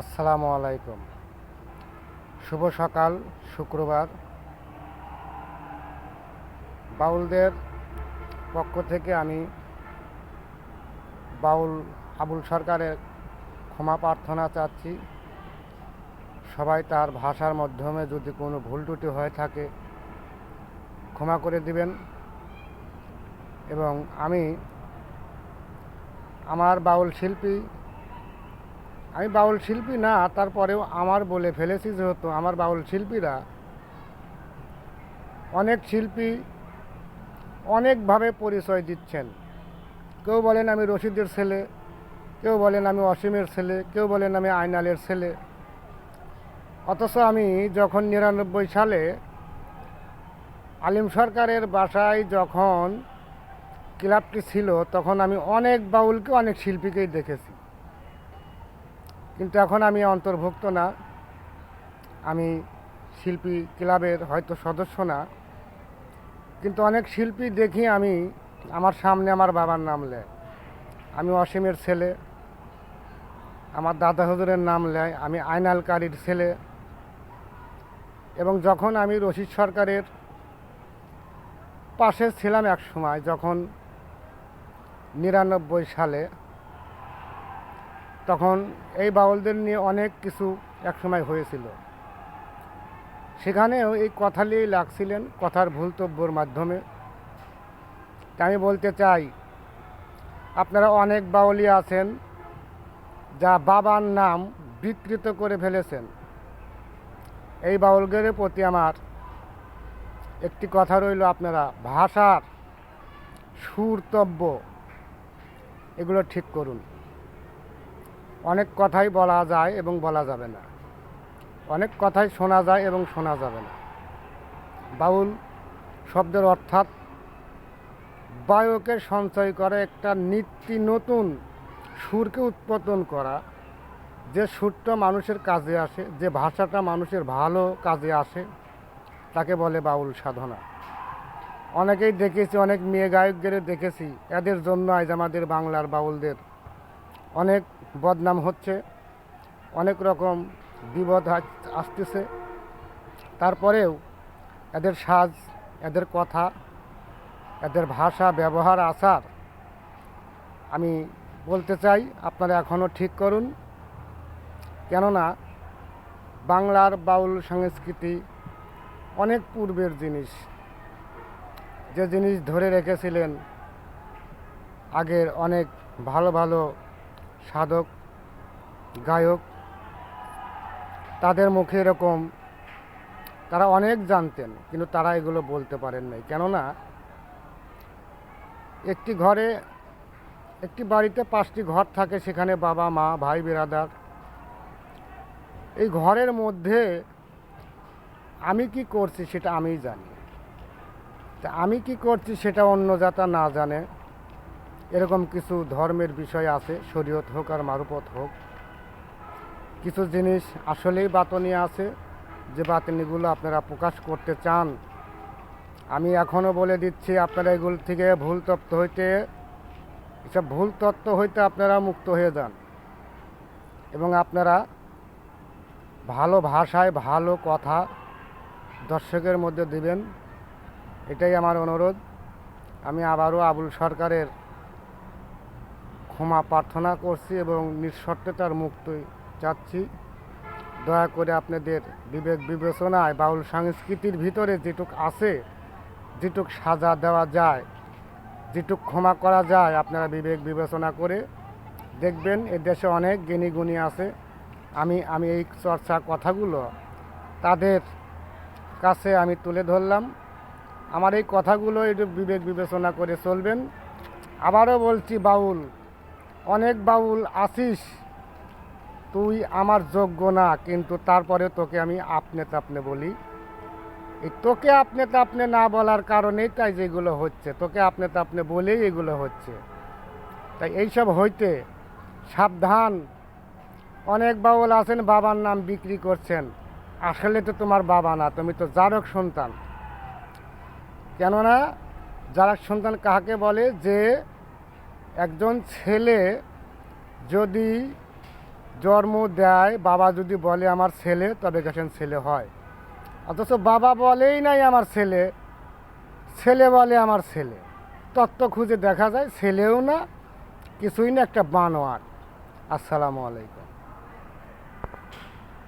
আসসালামু আলাইকুম। শুভ সকাল, শুক্রবার। বাউলদের পক্ষ থেকে আমি বাউল, আবুল সরকারের ক্ষমা প্রার্থনা চাচ্ছি। সবাই তার ভাষার মাধ্যমে যদি কোনো ভুল ত্রুটি হয়ে থাকে, ক্ষমা করে দিবেন। এবং আমি আমার বাউল শিল্পী আমি বাউল শিল্পী না, তারপরেও আমার বলে ফেলেছি যেহেতু আমার বাউল শিল্পীরা অনেক শিল্পী অনেকভাবে পরিচয় দিচ্ছেন। কেউ বলেন আমি রশিদের ছেলে, কেউ বলেন আমি অসীমের ছেলে, কেউ বলেন আমি আইনালের ছেলে। অথচ আমি যখন নিরানব্বই সালে আলিম সরকারের বাসায় যখন ক্লাবটি ছিল, তখন আমি অনেক বাউলকে, অনেক শিল্পীকেই দেখেছি। কিন্তু এখন আমি অন্তর্ভুক্ত না। আমি শিল্পী ক্লাবের হয়তো সদস্য না। কিন্তু অনেক শিল্পী দেখি আমি, আমার সামনে আমার বাবার নাম লেয়। আমি অসীমের ছেলে। আমার দাদা হুজুরের নাম লেয়। আমি আইনাল কারির ছেলে। এবং যখন আমি রশিদ সরকারের পাশে ছিলাম এক সময়, যখন নিরানব্বই সালে তখন এই বাউলদের নিয়ে অনেক কিছু একসময় হয়েছিল। সেখানেও এই কথা নিয়েই লাগছিলেন কথার ভুলতব্যর মাধ্যমে। আমি বলতে চাই, আপনারা অনেক বাউলি আছেন যা বাবার নাম বিকৃত করে ফেলেছেন। এই বাউলদের প্রতি আমার একটি কথা রইল, আপনারা ভাষার সুরতব্য এগুলো ঠিক করুন। অনেক কথাই বলা যায় এবং বলা যাবে না। অনেক কথাই শোনা যায় এবং শোনা যাবে না। বাউল শব্দের অর্থাৎ বায়ুকে সঞ্চয় করা একটা নিত্য নতুন সুরকে উৎপাদন করা। যে সুরটা মানুষের কাজে আসে, যে ভাষাটা মানুষের ভালো কাজে আসে, তাকে বলে বাউল সাধনা। অনেকেই দেখেছি, অনেক মেয়ে গায়কদের দেখেছি, এদের জন্য আজ আমাদের বাংলার বাউলদের অনেক বদনাম হচ্ছে, অনেক রকম বিপদ আসতেছে। তারপরেও এদের সাজ, এদের কথা, এদের ভাষা, ব্যবহার, আচার আমি বলতে চাই, আপনারা এখনও ঠিক করুন। কেননা বাংলার বাউল সংস্কৃতি অনেক পূর্বের জিনিস। যে জিনিস ধরে রেখেছিলেন আগের অনেক ভালো ভালো সাধক, গায়ক, তাদের মুখে এরকম তারা অনেক জানতেন, কিন্তু তারা এগুলো বলতে পারেন নাই। কেননা একটি ঘরে, একটি বাড়িতে পাঁচটি ঘর থাকে, সেখানে বাবা, মা, ভাই, বেরাদার। এই ঘরের মধ্যে আমি কি করছি সেটা আমিই জানি। তা আমি কি করছি সেটা অন্য যাতা না জানে। এরকম কিছু ধর্মের বিষয় আছে, শরীয়ত হোক আর মারুপথ হোক। কিছু জিনিস আসলেই বাতনি আছে, যে বাতনিগুলো আপনারা প্রকাশ করতে চান। আমি এখনও বলে দিচ্ছি, আপনারা এগুলো থেকে ভুল তত্ত্ব হইতে, এসব ভুল তত্ত্ব হইতে আপনারা মুক্ত হয়ে যান। এবং আপনারা ভালো ভাষায় ভালো কথা দর্শকের মধ্যে দিবেন, এটাই আমার অনুরোধ। আমি আবারও আবুল সরকারের ক্ষমা প্রার্থনা করছি এবং নিঃশর্তে তার মুক্তি চাচ্ছি। দয়া করে আপনাদের বিবেক বিবেচনায় বাউল সংস্কৃতির ভিতরে যেটুক আছে, যেটুক সাজা দেওয়া যায়, যেটুক ক্ষমা করা যায়, আপনারা বিবেক বিবেচনা করে দেখবেন এ দেশে অনেক জ্ঞানী গুণী আছে। আমি আমি এই চর্চা কথাগুলো তাদের কাছে আমি তুলে ধরলাম। আমার এই কথাগুলো একটু বিবেক বিবেচনা করে চলবেন। আবারও বলছি, বাউল অনেক বাউল আসিস তুই আমার যোগ্য না, কিন্তু তারপরে তোকে আমি আপনে তাপনে বলি। এই তোকে আপনে তাপনে না বলার কারণেই তাই যেগুলো হচ্ছে, তোকে আপনে তাপনে বলেই এগুলো হচ্ছে। তাই এইসব হইতে সাবধান। অনেক বাউল আছেন, বাবার নাম বিক্রি করছেন। আসলে তো তোমার বাবা না, তুমি তো জারক সন্তান। কেননা, জারক সন্তান কাহাকে বলে যে একজন ছেলে যদি জন্ম দেয়, বাবা যদি বলে আমার ছেলে, তবে গেছেন ছেলে হয়। অথচ বাবা বলেই নাই আমার ছেলে ছেলে বলে আমার ছেলে। তত্ত্ব খুঁজে দেখা যায়, ছেলেও না, কিছুই না, একটা বানোয়ার। আসসালামু আলাইকুম।